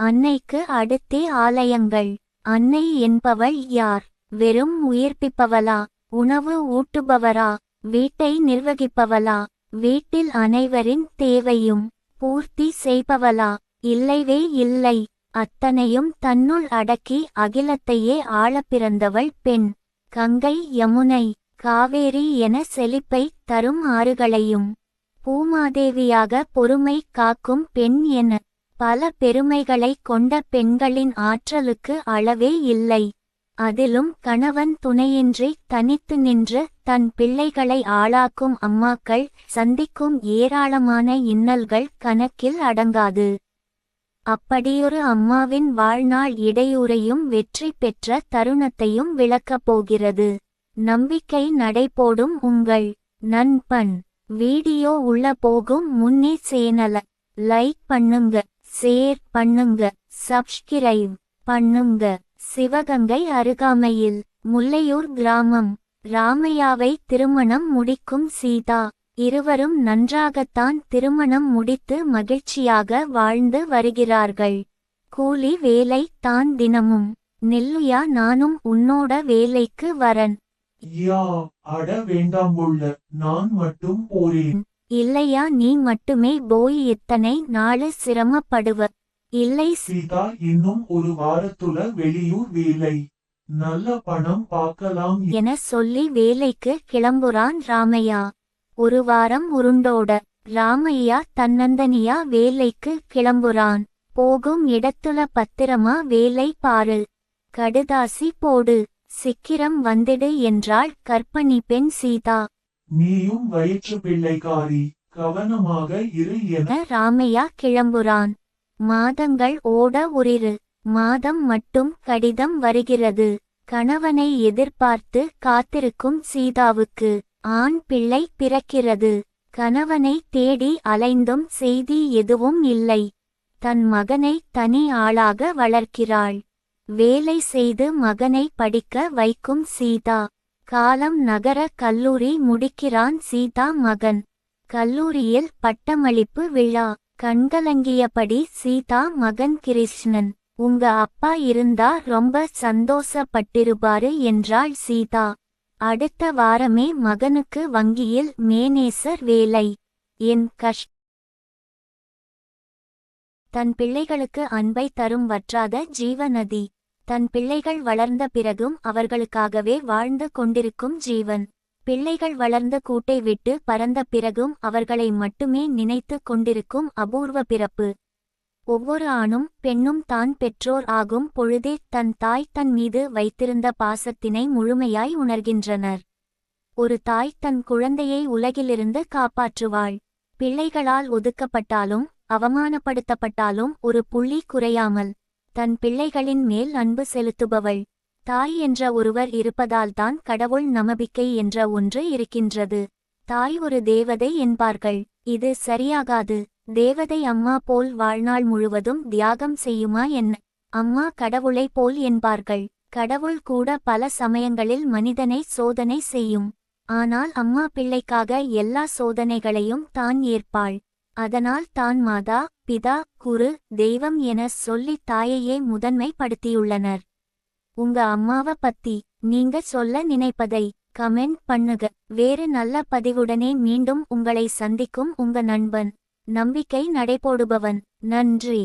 அன்னைக்கு அடுத்தே ஆலயங்கள். அன்னை என்பவள் யார்? வெறும் உயிர்ப்பிப்பவளா? உணவு ஊட்டுபவரா? வீட்டை நிர்வகிப்பவளா? வீட்டில் அனைவரின் தேவையும் பூர்த்தி செய்பவளா? இல்லைவே இல்லை. அத்தனையும் தன்னுள் அடக்கி அகிலத்தையே ஆளப் பிறந்தவள் பெண். கங்கை யமுனை காவேரி என செழிப்பை தரும் ஆறுகளையும் பூமாதேவியாக பொறுமை காக்கும் பெண் என. பல பெருமைகளை கொண்ட பெண்களின் ஆற்றலுக்கு அளவே இல்லை. அதிலும் கணவன் துணையின்றி தனித்து நின்று தன் பிள்ளைகளை ஆளாக்கும் அம்மாக்கள் சந்திக்கும் ஏராளமான இன்னல்கள் கணக்கில் அடங்காது. அப்படியொரு அம்மாவின் வாழ்நாள் இடையூறையும் வெற்றி பெற்ற தருணத்தையும் விளக்கப் போகிறது. நம்பிக்கை நடைபோடும் உங்கள் நண்பன். வீடியோ உள்ள போகும் முன்னே சேனல லைக் பண்ணுங்க. ஷேர் பண்ணுங்க சப்ஸ்கிரைப் பண்ணுங்க. சிவகங்கை அருகாமையில் முல்லையூர் கிராமம் ராமையாவை திருமணம் முடிக்கும் சீதா. இருவரும் நன்றாகத்தான் திருமணம் முடித்து மகிழ்ச்சியாக வாழ்ந்து வருகிறார்கள். கூலி வேலை தான் தினமும். நெல்லுயா நானும் உன்னோட வேலைக்கு வரன். யா அட வேண்டாம் உள்ள நான் மட்டும் போறேன். இல்லையா நீ மட்டுமே போய் இத்தனை நாளு சிரமப்படுவ. இல்லை சீதா இன்னும் ஒரு வாரத்துல வெளியூர் வேலை. நல்ல பணம் பார்க்கலாம். என சொல்லி வேலைக்கு கிளம்புறான் ராமையா. ஒரு வாரம் உருண்டோட. ராமையா தன்னந்தனியா வேலைக்கு கிளம்புறான். போகும் இடத்துல பத்திரமா வேலை பாரு. கடுதாசி போடு. சிக்கிரம் வந்திடு என்றாள் கற்பனி பெண் சீதா. நீயும் வயிற்று பிள்ளைக்காரி கவனமாக இரு என ராமையா கிளம்புறான். மாதங்கள் ஓட உரிரு மாதம் மட்டும் கடிதம் வருகிறது. கணவனை எதிர்பார்த்து காத்திருக்கும் சீதாவுக்கு ஆண் பிள்ளை பிறக்கிறது. கணவனை தேடி அலைந்தும் செய்தி எதுவும் இல்லை. தன் மகனை தனி ஆளாக வளர்க்கிறாள். வேலை செய்து மகனை படிக்க வைக்கும் சீதா. காலம் நகர கல்லூரி முடிக்கிறான் சீதா மகன். கல்லூரியில் பட்டமளிப்பு விழா. கண்கலங்கியபடி சீதா மகன் கிருஷ்ணன். உங்க அப்பா இருந்தா ரொம்ப சந்தோஷப்பட்டிருப்பாரு என்றாள் சீதா. அடுத்த வாரமே மகனுக்கு வங்கியில் மேனேசர் வேலை. என் கஷ் தன் பிள்ளைகளுக்கு அன்பை தரும் வற்றாத ஜீவநதி. தன் பிள்ளைகள் வளர்ந்த பிறகும் அவர்களுக்காகவே வாழ்ந்து கொண்டிருக்கும் ஜீவன். பிள்ளைகள் வளர்ந்த கூட்டை விட்டு பறந்த பிறகும் அவர்களை மட்டுமே நினைத்து கொண்டிருக்கும் அபூர்வ பிறப்பு. ஒவ்வொரு ஆணும் பெண்ணும் தான் பெற்றோர் ஆகும் பொழுதே தன் தாய் தன் மீது வைத்திருந்த பாசத்தினை முழுமையாய் உணர்கின்றனர். ஒரு தாய் தன் குழந்தையை உலகிலிருந்து காப்பாற்றுவாள். பிள்ளைகளால் ஒதுக்கப்பட்டாலும் அவமானப்படுத்தப்பட்டாலும் ஒரு புள்ளி குறையாமல் தன் பிள்ளைகளின் மேல் அன்பு செலுத்துபவள். தாய் என்ற ஒருவர் இருப்பதால்தான் கடவுள் நம்பிக்கை என்ற ஒன்று இருக்கின்றது. தாய் ஒரு தேவதை என்பார்கள். இது சரியாகாது. தேவதை அம்மா போல் வாழ்நாள் முழுவதும் தியாகம் செய்யுமா என்ன அம்மா கடவுளை போல் என்பார்கள். கடவுள் கூட பல சமயங்களில் மனிதனை சோதனை செய்யும். ஆனால் அம்மா பிள்ளைக்காக எல்லா சோதனைகளையும் தான் ஏற்பாள். அதனால் தான் மாதா பிதா குரு தெய்வம் என சொல்லி தாயையே முதன்மைப்படுத்தியுள்ளனர். உங்க அம்மாவ பத்தி நீங்க சொல்ல நினைப்பதை கமெண்ட் பண்ணுக. வேறு நல்ல பதிவுடனே மீண்டும் உங்களை சந்திக்கும் உங்க நண்பன். நம்பிக்கை நடைபோடுபவன். நன்றி.